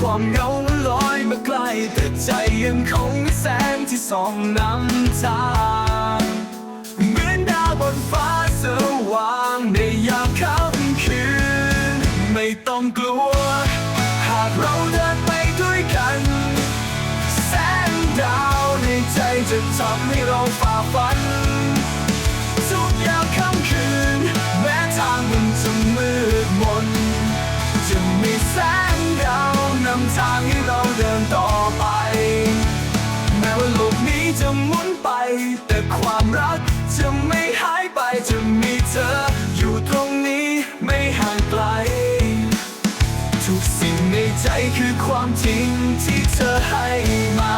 ความเงาลอยมาใกล้แต่ใจยังคงมีแสงที่ส่องนำทางเหมือนดาวบนฟ้าสว่างในยามค่ำคืน ไม่ต้องกลัว หากเราเดินไปด้วยกัน แสงดาวในใจจะทำให้ คือความจริงที่เธอให้มา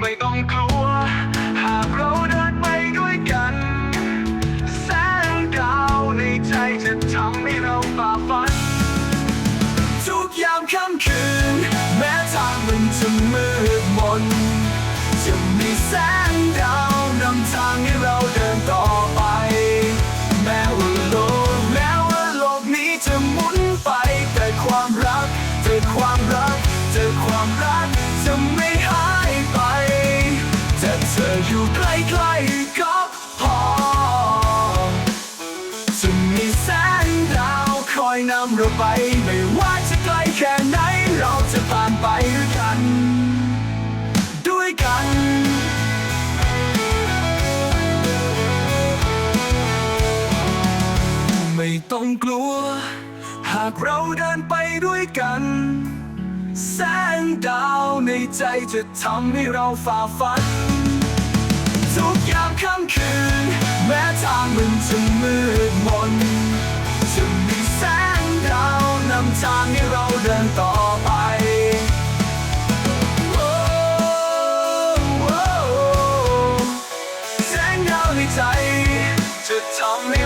ไม่ต้องกลัว สงดาวนำทางให้เราเดินต่อไป แม้ว่าโลกแม้ว่าโลกนี้จะหมุนไป แต่ความรักแต่ความรักแต่ความรักจะไม่หายไปแต่เธออยู่ใกล้ๆก็พอจะมีแสงดาวคอยนำเราไป ไม่ว่าจะไกลแค่ไหน เราจะผ่านไปด้วยกัน กลัว หากเราเดินไปด้วยกัน แสงดาวในใจจะทำให้เราฝ่าฟัน ทุกยามค่ำคืน แม้ทางมันจะมืดมนจะมีแสงดาวนำทางให้เราเดินต่อไปแสงดาวในใจ จะทำให้